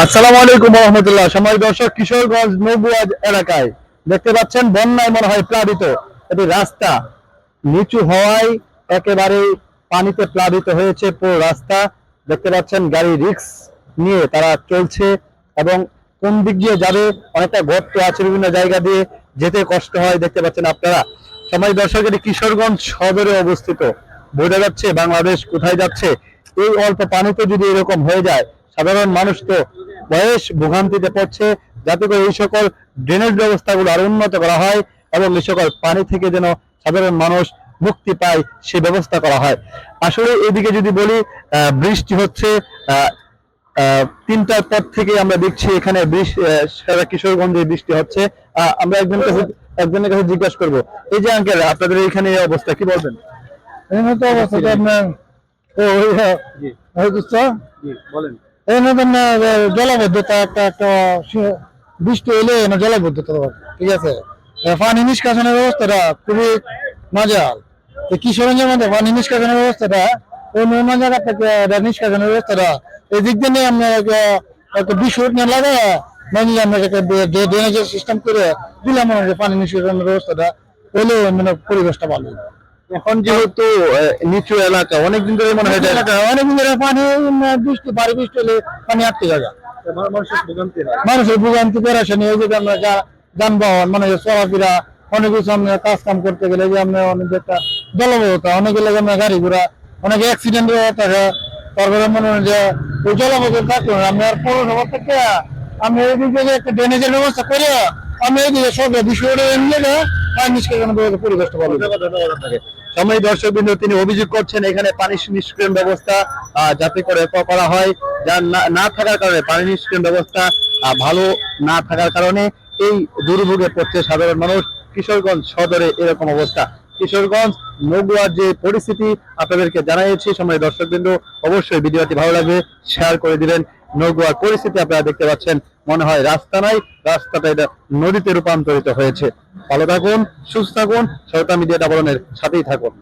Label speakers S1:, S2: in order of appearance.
S1: আসসালামু আলাইকুম রহমতুল্লাহ সময় দর্শক, কিশোরগঞ্জ নবুয়াজ এলাকায় দেখতে পাচ্ছেন, বন্যায় মনে হয় প্লাবিত। এটি রাস্তা নিচু হওয়ায় একেবারে পানিতে প্লাবিত হয়েছে পুরো রাস্তা। দেখতে পাচ্ছেন, গাড়ি রিক্স নিয়ে তারা চলছে এবং কোন দিক দিয়ে যাবে, অনেকটা গর্ত আছে বিভিন্ন জায়গা দিয়ে যেতে কষ্ট হয়, দেখতে পাচ্ছেন আপনারা। সময় দর্শক, এটি কিশোরগঞ্জ সদরে অবস্থিত। বোঝা যাচ্ছে বাংলাদেশ কোথায় যাচ্ছে। এই অল্প পানিতে যদি এরকম হয়ে যায় সাধারণ মানুষ তো বয়স ভোগান্তিতে পড়ছে। যাতে করে এই সকল ড্রেনেজ ব্যবস্থাগুলো আরও উন্নত করা হয় এবং এই সকল পানি থেকে যেন সাধারণ মানুষ মুক্তি পায় সে ব্যবস্থা করা হয়। আসলে এদিকে যদি বলি বৃষ্টি হচ্ছে তিনটার পর থেকে আমরা দেখছি এখানে সারা কিশোরগঞ্জে বৃষ্টি হচ্ছে। আমরা একজনের কাছে একজনের কাছে জিজ্ঞাসা করব। এই যে আঙ্কেল আপনাদের এখানে এই অবস্থা কি বলবেন?
S2: এখানে তো অবস্থাটা আপনার ও
S1: জি বলেন।
S2: জলাবদ্ধতা একটা একটা বৃষ্টি হইলে এখানে জলাবদ্ধতা ঠিক আছে? পানি নিষ্কাশনের ব্যবস্থাটা খুবই মজাল কিশোরগঞ্জের মধ্যে পানি নিষ্কাশনের ব্যবস্থাটা, অন্য জায়গা থেকে নিষ্কাশনের ব্যবস্থাটা, এই দিক দিয়ে আমরা একটা বিশুট নিয়ে লাগায় মানে আমরা একটা ড্রেনেজের সিস্টেম করে দিলাম পানি নিষ্কাশনের ব্যবস্থাটা হলে মানে পরিবেশটা ভালো।
S1: এখন যেহেতু নিচু এলাকা অনেকদিন ধরে মনে হয়
S2: অনেকদিন ধরে পানি বৃষ্টি ভারী বৃষ্টি হলে পানি আটকে যায়
S1: মানুষের ভোগান্তি হয়।
S2: পেরেছেন এই যে আমরা যানবাহন মানে চলাফেরা অনেক কিছু আমরা কাজ কাম করতে গেলে যে আমরা অনেক একটা জলবদ্ধতা অনেক গেলে আমরা গাড়ি ঘোড়া অনেক অ্যাক্সিডেন্ট থাকে তারপরে মনে হয় যে ওই জলবদ্ধতা থাকল না। আমরা আর পৌরসভা থেকে আমি এইদিকে যে একটা ড্রেনেজের ব্যবস্থা করে আমি এইদিকে সব বিষয়টা নিয়ে
S1: সময় দর্শক তিনি অভিযোগ করছেন, এখানে পানি নিষ্ক্রিয়ণ ব্যবস্থা যাতে করে করা হয়, যা না- না থাকার কারণে পানি নিষ্ক্রিয়ণ ব্যবস্থা ভালো না থাকার কারণে এই দুর্ভোগে পড়ছে সাধারণ মানুষ, কিশোরগঞ্জ সদরে এরকম অবস্থা। কিশোরগঞ্জ নগুয়ার যে পরিস্থিতি আপনাদেরকে জানাইছি সময় দর্শক বিন্দু অবশ্যই ভিডিওটি ভালো লাগবে শেয়ার করে দিবেন। নগুয়ার পরিস্থিতি আপনারা দেখতে পাচ্ছেন, মনে হয় রাস্তা নাই, রাস্তাটা এটা নদীতে রূপান্তরিত হয়েছে। ভালো থাকুন, সুস্থ থাকুন, সরকার মিডিয়া ডাবলনের সাথেই থাকুন।